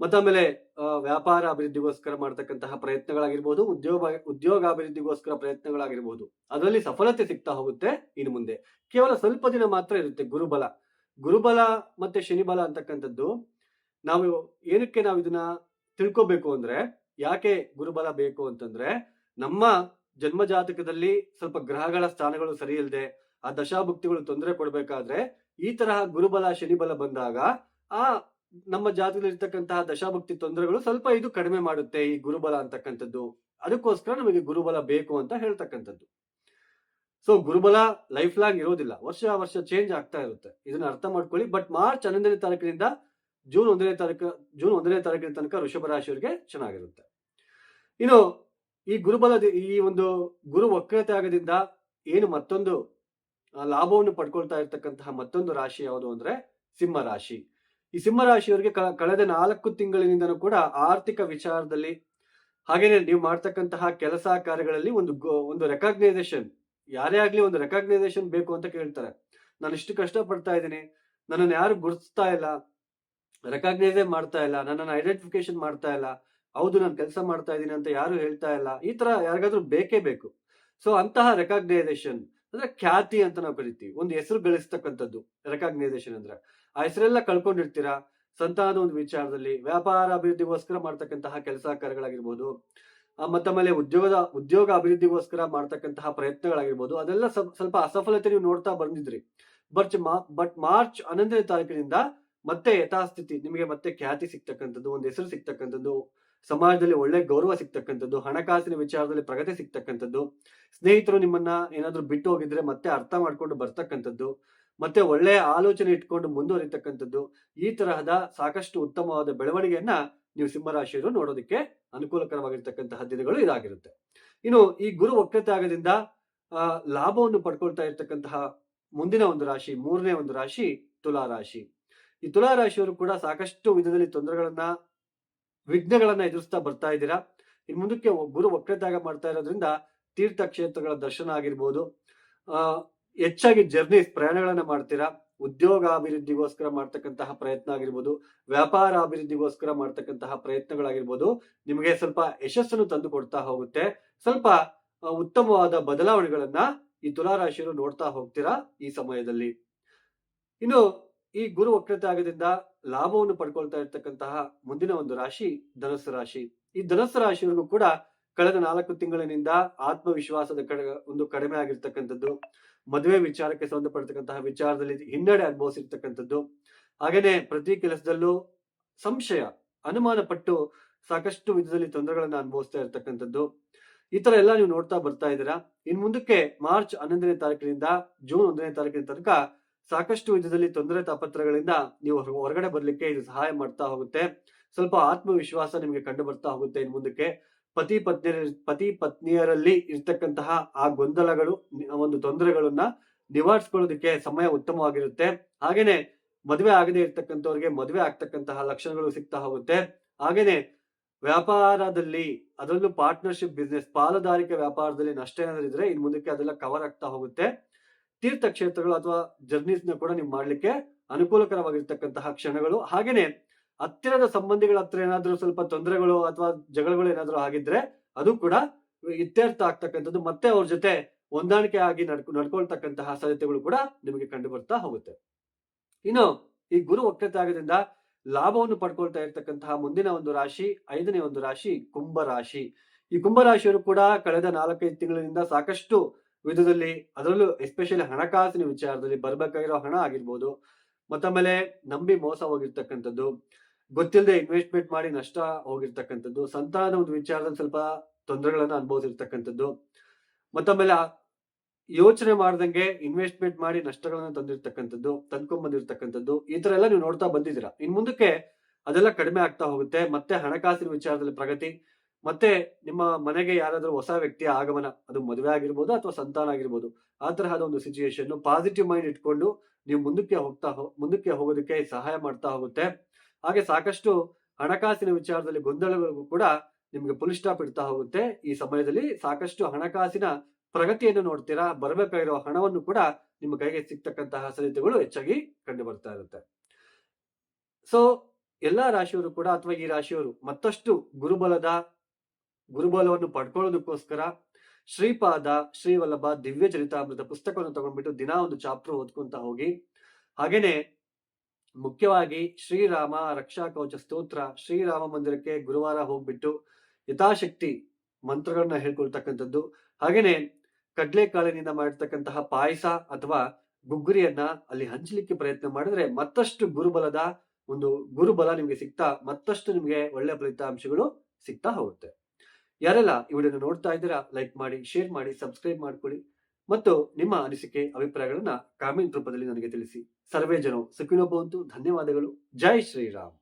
ಮತ್ತಾಮೇಲೆ ವ್ಯಾಪಾರ ಅಭಿವೃದ್ಧಿಗೋಸ್ಕರ ಮಾಡ್ತಕ್ಕಂತಹ ಪ್ರಯತ್ನಗಳಾಗಿರ್ಬೋದು, ಉದ್ಯೋಗ ಉದ್ಯೋಗಾಭಿವೃದ್ಧಿಗೋಸ್ಕರ ಪ್ರಯತ್ನಗಳಾಗಿರ್ಬೋದು. ಅದರಲ್ಲಿ ಸಫಲತೆ ಸಿಗ್ತಾ ಹೋಗುತ್ತೆ ಇನ್ನು ಮುಂದೆ. ಕೇವಲ ಸ್ವಲ್ಪ ದಿನ ಮಾತ್ರ ಇರುತ್ತೆ ಗುರುಬಲ. ಗುರುಬಲ ಮತ್ತೆ ಶನಿಬಲ ಅಂತಕ್ಕಂಥದ್ದು, ನಾವು ಏನಕ್ಕೆ ನಾವು ಇದನ್ನ ತಿಳ್ಕೊಬೇಕು ಅಂದ್ರೆ ಯಾಕೆ ಗುರುಬಲ ಬೇಕು ಅಂತಂದ್ರೆ ನಮ್ಮ ಜನ್ಮ ಜಾತಕದಲ್ಲಿ ಸ್ವಲ್ಪ ಗ್ರಹಗಳ ಸ್ಥಾನಗಳು ಸರಿ ಇಲ್ಲದೆ ಆ ದಶಾಭುಕ್ತಿಗಳು ತೊಂದರೆ ಕೊಡ್ಬೇಕಾದ್ರೆ ಈ ತರಹ ಗುರುಬಲ, ಶನಿಬಲ ಬಂದಾಗ ಆ ನಮ್ಮ ಜಾತಕದಲ್ಲಿ ಇರ್ತಕ್ಕಂತಹ ದಶಾಭಕ್ತಿ ತೊಂದರೆಗಳು ಸ್ವಲ್ಪ ಇದು ಕಡಿಮೆ ಮಾಡುತ್ತೆ ಈ ಗುರುಬಲ ಅಂತಕ್ಕಂಥದ್ದು. ಅದಕ್ಕೋಸ್ಕರ ನಮಗೆ ಗುರುಬಲ ಬೇಕು ಅಂತ ಹೇಳ್ತಕ್ಕಂಥದ್ದು. ಸೊ ಗುರುಬಲ ಲೈಫ್ ಲಾಂಗ್ ಇರೋದಿಲ್ಲ. ವರ್ಷ ವರ್ಷ ಚೇಂಜ್ ಆಗ್ತಾ ಇರುತ್ತೆ. ಇದನ್ನ ಅರ್ಥ ಮಾಡ್ಕೊಳ್ಳಿ. ಬಟ್ ಮಾರ್ಚ್ ಹನ್ನೊಂದನೇ ತಾರೀಕಿನಿಂದ ಜೂನ್ ಒಂದನೇ ತಾರೀಕು, ಜೂನ್ ಒಂದನೇ ತಾರೀಕಿನ ತನಕ ವೃಷಭ ರಾಶಿಯವರಿಗೆ ಚೆನ್ನಾಗಿರುತ್ತೆ. ಇನ್ನು ಈ ಗುರುಬಲ, ಈ ಒಂದು ಗುರು ವಕ್ರತ್ಯಾಗದಿಂದ ಏನು ಮತ್ತೊಂದು ಲಾಭವನ್ನು ಪಡ್ಕೊಳ್ತಾ ಇರ್ತಕ್ಕಂತಹ ಮತ್ತೊಂದು ರಾಶಿ ಯಾವುದು ಅಂದ್ರೆ ಸಿಂಹ ರಾಶಿ. ಈ ಸಿಂಹ ರಾಶಿಯವರಿಗೆ ಕಳೆದ ನಾಲ್ಕು ತಿಂಗಳಿನಿಂದನೂ ಕೂಡ ಆರ್ಥಿಕ ವಿಚಾರದಲ್ಲಿ, ಹಾಗೇನೆ ನೀವು ಮಾಡ್ತಕ್ಕಂತಹ ಕೆಲಸ ಕಾರ್ಯಗಳಲ್ಲಿ ಒಂದು ಒಂದು ರೆಕಗ್ನೈಸೇಷನ್ ಯಾರೇ ಆಗ್ಲಿ ಒಂದು ರೆಕಾಗ್ನೈಸೇಷನ್ ಬೇಕು ಅಂತ ಕೇಳ್ತಾರೆ. ನಾನು ಇಷ್ಟು ಕಷ್ಟ ಪಡ್ತಾ ಇದ್ದೀನಿ, ನನ್ನನ್ನು ಯಾರು ಗುರುತಿಸ್ತಾ ಇಲ್ಲ ರೆಕಗ್ನೈಸೇ ಮಾಡ್ತಾ ಇಲ್ಲ, ನನ್ನನ್ನು ಐಡೆಂಟಿಫಿಕೇಶನ್ ಮಾಡ್ತಾ ಇಲ್ಲ, ಹೌದು ನಾನು ಕೆಲಸ ಮಾಡ್ತಾ ಇದ್ದೀನಿ ಅಂತ ಯಾರು ಹೇಳ್ತಾ ಇಲ್ಲ, ಈ ತರ ಯಾರಿಗಾದ್ರೂ ಬೇಕೇ ಬೇಕು. ಸೊ ಅಂತಹ ರೆಕಾಗ್ನೈಸೇಷನ್ ಅಂದ್ರೆ ಖ್ಯಾತಿ ಅಂತ ನಾವು ಕರಿತೀವಿ, ಒಂದು ಹೆಸರು ಗಳಿಸ್ತಕ್ಕಂಥದ್ದು ರೆಕಾಗ್ನೈಸೇಷನ್ ಅಂದ್ರೆ. ಆ ಹೆಸರೆಲ್ಲ ಕಳ್ಕೊಂಡಿರ್ತೀರಾ? ಸಂತಾನದ ಒಂದು ವಿಚಾರದಲ್ಲಿ, ವ್ಯಾಪಾರ ಅಭಿವೃದ್ಧಿಗೋಸ್ಕರ ಮಾಡ್ತಕ್ಕಂತಹ ಕೆಲಸ ಕಾರ್ಯಗಳಾಗಿರ್ಬೋದು ಮತ್ತೆ ಮೇಲೆ ಉದ್ಯೋಗದ, ಉದ್ಯೋಗ ಅಭಿವೃದ್ಧಿಗೋಸ್ಕರ ಮಾಡ್ತಕ್ಕಂತಹ ಪ್ರಯತ್ನಗಳಾಗಿರ್ಬೋದು, ಅದೆಲ್ಲ ಸ್ವಲ್ಪ ಅಸಫಲತೆ ನೀವು ನೋಡ್ತಾ ಬಂದಿದ್ರಿ. ಬಟ್ ಮಾರ್ಚ್ ಹನ್ನೊಂದನೇ ತಾರೀಕಿನಿಂದ ಮತ್ತೆ ಯಥಾಸ್ಥಿತಿ, ನಿಮಗೆ ಮತ್ತೆ ಖ್ಯಾತಿ ಸಿಗ್ತಕ್ಕಂಥದ್ದು, ಒಂದು ಹೆಸರು ಸಿಗ್ತಕ್ಕಂಥದ್ದು, ಸಮಾಜದಲ್ಲಿ ಒಳ್ಳೆ ಗೌರವ ಸಿಗ್ತಕ್ಕಂಥದ್ದು, ಹಣಕಾಸಿನ ವಿಚಾರದಲ್ಲಿ ಪ್ರಗತಿ ಸಿಗ್ತಕ್ಕಂಥದ್ದು, ಸ್ನೇಹಿತರು ನಿಮ್ಮನ್ನ ಏನಾದ್ರೂ ಬಿಟ್ಟು ಹೋಗಿದ್ರೆ ಮತ್ತೆ ಅರ್ಥ ಮಾಡ್ಕೊಂಡು ಬರ್ತಕ್ಕಂಥದ್ದು, ಮತ್ತೆ ಒಳ್ಳೆ ಆಲೋಚನೆ ಇಟ್ಕೊಂಡು ಮುಂದುವರಿತಕ್ಕಂಥದ್ದು, ಈ ತರಹದ ಸಾಕಷ್ಟು ಉತ್ತಮವಾದ ಬೆಳವಣಿಗೆಯನ್ನ ನೀವು ಸಿಂಹರಾಶಿಯರು ನೋಡೋದಕ್ಕೆ ಅನುಕೂಲಕರವಾಗಿರ್ತಕ್ಕಂತಹ ದಿನಗಳು ಇದಾಗಿರುತ್ತೆ. ಇನ್ನು ಈ ಗುರು ಆಗದಿಂದ ಲಾಭವನ್ನು ಪಡ್ಕೊಳ್ತಾ ಇರ್ತಕ್ಕಂತಹ ಮುಂದಿನ ಒಂದು ರಾಶಿ, ಮೂರನೇ ಒಂದು ರಾಶಿ, ತುಲಾ ರಾಶಿ. ಈ ತುಲಾ ರಾಶಿಯವರು ಕೂಡ ಸಾಕಷ್ಟು ವಿಧದಲ್ಲಿ ತೊಂದರೆಗಳನ್ನ, ವಿಘ್ನಗಳನ್ನ ಎದುರಿಸ್ತಾ ಬರ್ತಾ ಇದ್ದೀರಾ? ಇನ್ ಮುಂದಕ್ಕೆ ಗುರು ವಕ್ರತ್ಯಾಗ ಮಾಡ್ತಾ ಇರೋದ್ರಿಂದ ತೀರ್ಥ ಕ್ಷೇತ್ರಗಳ ದರ್ಶನ ಆಗಿರ್ಬೋದು. ಆ, ಹೆಚ್ಚಾಗಿ ಜರ್ನೀಸ್ ಪ್ರಯಾಣಗಳನ್ನ ಮಾಡ್ತೀರಾ? ಉದ್ಯೋಗ ಅಭಿವೃದ್ಧಿಗೋಸ್ಕರ ಮಾಡ್ತಕ್ಕಂತಹ ಪ್ರಯತ್ನ ಆಗಿರ್ಬೋದು, ವ್ಯಾಪಾರ ಅಭಿವೃದ್ಧಿಗೋಸ್ಕರ ಮಾಡ್ತಕ್ಕಂತಹ ಪ್ರಯತ್ನಗಳಾಗಿರ್ಬೋದು, ನಿಮಗೆ ಸ್ವಲ್ಪ ಯಶಸ್ಸನ್ನು ತಂದು ಕೊಡ್ತಾ ಹೋಗುತ್ತೆ. ಸ್ವಲ್ಪ ಉತ್ತಮವಾದ ಬದಲಾವಣೆಗಳನ್ನ ಈ ತುಲಾ ರಾಶಿಯರು ನೋಡ್ತಾ ಹೋಗ್ತೀರಾ ಈ ಸಮಯದಲ್ಲಿ? ಇನ್ನು ಈ ಗುರು ವಕ್ರತೆ ಆಗದಿಂದ ಲಾಭವನ್ನು ಪಡ್ಕೊಳ್ತಾ ಇರ್ತಕ್ಕಂತಹ ಮುಂದಿನ ಒಂದು ರಾಶಿ ಧನಸ್ಸು ರಾಶಿ. ಈ ಧನಸ್ಸು ರಾಶಿಯವರಿಗೂ ಕೂಡ ಕಳೆದ ನಾಲ್ಕು ತಿಂಗಳಿನಿಂದ ಆತ್ಮವಿಶ್ವಾಸದ ಕಡೆ, ಒಂದು ಕಡಿಮೆ ಆಗಿರ್ತಕ್ಕಂಥದ್ದು. ಮದುವೆ ವಿಚಾರಕ್ಕೆ ಸಂಬಂಧಪಡ್ತಕ್ಕಂತಹ ವಿಚಾರದಲ್ಲಿ ಹಿನ್ನಡೆ ಅನುಭವಿಸಿರ್ತಕ್ಕಂಥದ್ದು. ಹಾಗೇನೆ ಪ್ರತಿ ಕೆಲಸದಲ್ಲೂ ಸಂಶಯ ಅನುಮಾನ ಪಟ್ಟು ಸಾಕಷ್ಟು ವಿಧದಲ್ಲಿ ತೊಂದರೆಗಳನ್ನ ಅನುಭವಿಸ್ತಾ ಇರ್ತಕ್ಕಂಥದ್ದು. ಈ ತರ ಎಲ್ಲ ನೀವು ನೋಡ್ತಾ ಬರ್ತಾ ಇದ್ದೀರಾ? ಇನ್ ಮುಂದಕ್ಕೆ ಮಾರ್ಚ್ ಹನ್ನೊಂದನೇ ತಾರೀಕಿನಿಂದ ಜೂನ್ ಒಂದನೇ ತಾರೀಕಿನ ತನಕ ಸಾಕಷ್ಟು ವಿಧದಲ್ಲಿ ತೊಂದರೆ ತಾಪತ್ರಗಳಿಂದ ನೀವು ಹೊರಗಡೆ ಬರ್ಲಿಕ್ಕೆ ಇದು ಸಹಾಯ ಮಾಡ್ತಾ ಹೋಗುತ್ತೆ. ಸ್ವಲ್ಪ ಆತ್ಮವಿಶ್ವಾಸ ನಿಮಗೆ ಕಂಡು ಬರ್ತಾ ಹೋಗುತ್ತೆ ಇನ್ ಮುಂದಕ್ಕೆ. ಪತಿ ಪತ್ನಿಯರ, ಪತಿ ಪತ್ನಿಯರಲ್ಲಿ ಇರ್ತಕ್ಕಂತಹ ಆ ಗೊಂದಲಗಳು ಒಂದು ತೊಂದರೆಗಳನ್ನ ನಿವಾರಿಸ್ಕೊಳ್ಳೋದಕ್ಕೆ ಸಮಯ ಉತ್ತಮವಾಗಿರುತ್ತೆ. ಹಾಗೇನೆ ಮದುವೆ ಆಗದೆ ಇರ್ತಕ್ಕಂಥವ್ರಿಗೆ ಮದುವೆ ಆಗ್ತಕ್ಕಂತಹ ಲಕ್ಷಣಗಳು ಸಿಗ್ತಾ ಹೋಗುತ್ತೆ. ಹಾಗೇನೆ ವ್ಯಾಪಾರದಲ್ಲಿ ಅದರಲ್ಲೂ ಪಾರ್ಟ್ನರ್ಶಿಪ್ ಬಿಸ್ನೆಸ್ ಪಾಲುದಾರಿಕೆ ವ್ಯಾಪಾರದಲ್ಲಿ ನಷ್ಟ ಏನಾದ್ರು ಇದ್ರೆ ಇನ್ ಮುಂದಕ್ಕೆ ಅದೆಲ್ಲ ಕವರ್ ಆಗ್ತಾ ಹೋಗುತ್ತೆ. ತೀರ್ಥ ಕ್ಷೇತ್ರಗಳು ಅಥವಾ ಜರ್ನೀಸ್ನ ಕೂಡ ನೀವು ಮಾಡ್ಲಿಕ್ಕೆ ಅನುಕೂಲಕರವಾಗಿರ್ತಕ್ಕಂತಹ ಕ್ಷಣಗಳು. ಹಾಗೇನೆ ಹತ್ತಿರದ ಸಂಬಂಧಿಗಳ ಹತ್ರ ಏನಾದ್ರೂ ಸ್ವಲ್ಪ ತೊಂದರೆಗಳು ಅಥವಾ ಜಗಳಗಳು ಏನಾದ್ರೂ ಆಗಿದ್ರೆ ಅದು ಕೂಡ ಇತ್ಯರ್ಥ ಆಗ್ತಕ್ಕಂಥದ್ದು. ಮತ್ತೆ ಅವ್ರ ಜೊತೆ ಹೊಂದಾಣಿಕೆ ಆಗಿ ನಡ್ಕೊ, ನಡ್ಕೊಳ್ತಕ್ಕಂತಹ ಸಾಧ್ಯತೆಗಳು ಕೂಡ ನಿಮಗೆ ಕಂಡು ಬರ್ತಾ ಹೋಗುತ್ತೆ. ಇನ್ನು ಈ ಗುರು ವಕ್ರತೆ ಲಾಭವನ್ನು ಪಡ್ಕೊಳ್ತಾ ಇರ್ತಕ್ಕಂತಹ ಮುಂದಿನ ಒಂದು ರಾಶಿ, ಐದನೇ ಒಂದು ರಾಶಿ ಕುಂಭ ರಾಶಿ. ಈ ಕುಂಭ ರಾಶಿಯವರು ಕೂಡ ಕಳೆದ ನಾಲ್ಕೈದು ತಿಂಗಳಿನಿಂದ ಸಾಕಷ್ಟು ವಿಧದಲ್ಲಿ ಅದರಲ್ಲೂ ಎಸ್ಪೆಷಲಿ ಹಣಕಾಸಿನ ವಿಚಾರದಲ್ಲಿ ಬರಬೇಕಾಗಿರೋ ಹಣ ಆಗಿರ್ಬೋದು, ಮತ್ತೊಮ್ಮೆಲೆ ನಂಬಿ ಮೋಸ ಹೋಗಿರ್ತಕ್ಕಂಥದ್ದು ಗೊತ್ತಿಲ್ಲದೆ ಇನ್ವೆಸ್ಟ್ಮೆಂಟ್ ಮಾಡಿ ನಷ್ಟ ಹೋಗಿರ್ತಕ್ಕಂಥದ್ದು, ಸಂತಾನ ಒಂದು ವಿಚಾರದಲ್ಲಿ ಸ್ವಲ್ಪ ತೊಂದರೆಗಳನ್ನ ಅನುಭವಿಸಿರ್ತಕ್ಕಂಥದ್ದು, ಮತ್ತೊಮ್ಮೆಲೆ ಯೋಚನೆ ಮಾಡ್ದಂಗೆ ಇನ್ವೆಸ್ಟ್ಮೆಂಟ್ ಮಾಡಿ ನಷ್ಟಗಳನ್ನ ತಂದಿರ್ತಕ್ಕಂಥದ್ದು, ತಂದ್ಕೊಂಡ್ ಬಂದಿರ್ತಕ್ಕಂಥದ್ದು, ಈ ತರ ಎಲ್ಲ ನೀವು ನೋಡ್ತಾ ಬಂದಿದ್ದೀರಾ? ಇನ್ ಮುಂದಕ್ಕೆ ಅದೆಲ್ಲ ಕಡಿಮೆ ಆಗ್ತಾ ಹೋಗುತ್ತೆ, ಮತ್ತೆ ಹಣಕಾಸಿನ ವಿಚಾರದಲ್ಲಿ ಪ್ರಗತಿ ಮತ್ತೆ ನಿಮ್ಮ ಮನೆಗೆ ಯಾರಾದರೂ ಹೊಸ ವ್ಯಕ್ತಿಯ ಆಗಮನ, ಅದು ಮದುವೆ ಆಗಿರ್ಬೋದು ಅಥವಾ ಸಂತಾನ ಆಗಿರ್ಬೋದು, ಆ ತರಹದ ಒಂದು ಸಿಚುಯೇಷನ್ ಪಾಸಿಟಿವ್ ಮೈಂಡ್ ಇಟ್ಕೊಂಡು ನೀವು ಮುಂದಕ್ಕೆ ಹೋಗ್ತಾ ಮುಂದಕ್ಕೆ ಹೋಗೋದಕ್ಕೆ ಸಹಾಯ ಮಾಡ್ತಾ ಹೋಗುತ್ತೆ. ಹಾಗೆ ಸಾಕಷ್ಟು ಹಣಕಾಸಿನ ವಿಚಾರದಲ್ಲಿ ಗೊಂದಲಗಳಿಗೂ ಕೂಡ ನಿಮ್ಗೆ ಫುಲ್ ಸ್ಟಾಪ್ ಇಡ್ತಾ ಹೋಗುತ್ತೆ. ಈ ಸಮಯದಲ್ಲಿ ಸಾಕಷ್ಟು ಹಣಕಾಸಿನ ಪ್ರಗತಿಯನ್ನು ನೋಡ್ತೀರಾ, ಬರಬೇಕಾಗಿರೋ ಹಣವನ್ನು ಕೂಡ ನಿಮ್ಮ ಕೈಗೆ ಸಿಗ್ತಕ್ಕಂತಹ ಸಾಧ್ಯತೆಗಳು ಹೆಚ್ಚಾಗಿ ಕಂಡು ಬರ್ತಾ ಇರುತ್ತೆ. ಸೊ ಎಲ್ಲಾ ರಾಶಿಯವರು ಕೂಡ ಅಥವಾ ಈ ರಾಶಿಯವರು ಮತ್ತಷ್ಟು ಗುರುಬಲದ ಗುರುಬಲವನ್ನು ಪಡ್ಕೊಳ್ಳೋದಕ್ಕೋಸ್ಕರ ಶ್ರೀಪಾದ ಶ್ರೀವಲ್ಲಭ ದಿವ್ಯ ಚರಿತಾಮೃತ ಪುಸ್ತಕವನ್ನು ತಗೊಂಡ್ಬಿಟ್ಟು ದಿನ ಒಂದು ಚಾಪ್ಟರ್ ಓದ್ಕೊಂತ ಹೋಗಿ. ಹಾಗೇನೆ ಮುಖ್ಯವಾಗಿ ಶ್ರೀರಾಮ ರಕ್ಷಾ ಕವಚ ಸ್ತೋತ್ರ, ಶ್ರೀರಾಮ ಮಂದಿರಕ್ಕೆ ಗುರುವಾರ ಹೋಗ್ಬಿಟ್ಟು ಯಥಾಶಕ್ತಿ ಮಂತ್ರಗಳನ್ನ ಹೇಳ್ಕೊಳ್ತಕ್ಕಂಥದ್ದು. ಹಾಗೇನೆ ಕಡ್ಲೆಕಾಳಿನಿಂದ ಮಾಡಿರ್ತಕ್ಕಂತಹ ಪಾಯಸ ಅಥವಾ ಗುಗ್ಗುರಿಯನ್ನ ಅಲ್ಲಿ ಹಂಚಲಿಕ್ಕೆ ಪ್ರಯತ್ನ ಮಾಡಿದ್ರೆ ಮತ್ತಷ್ಟು ಗುರುಬಲದ ಒಂದು ಗುರುಬಲ ನಿಮ್ಗೆ ಸಿಗ್ತಾ, ಮತ್ತಷ್ಟು ನಿಮ್ಗೆ ಒಳ್ಳೆ ಫಲಿತಾಂಶಗಳು ಸಿಗ್ತಾ ಹೋಗುತ್ತೆ. ಯಾರೆಲ್ಲ ಈ ವಿಡಿಯೋನ ನೋಡ್ತಾ ಇದ್ದೀರಾ ಲೈಕ್ ಮಾಡಿ ಶೇರ್ ಮಾಡಿ ಸಬ್ಸ್ಕ್ರೈಬ್ ಮಾಡ್ಕೊಳ್ಳಿ. ಮತ್ತು ನಿಮ್ಮ ಅನಿಸಿಕೆ, ಅಭಿಪ್ರಾಯಗಳನ್ನ ಕಾಮೆಂಟ್ ರೂಪದಲ್ಲಿ ನನಗೆ ತಿಳಿಸಿ. ಸರ್ವೇ ಜನ ಸುಖಿನೊಬ್ಬಂತು ಧನ್ಯವಾದಗಳು. ಜೈ ಶ್ರೀರಾಮ್.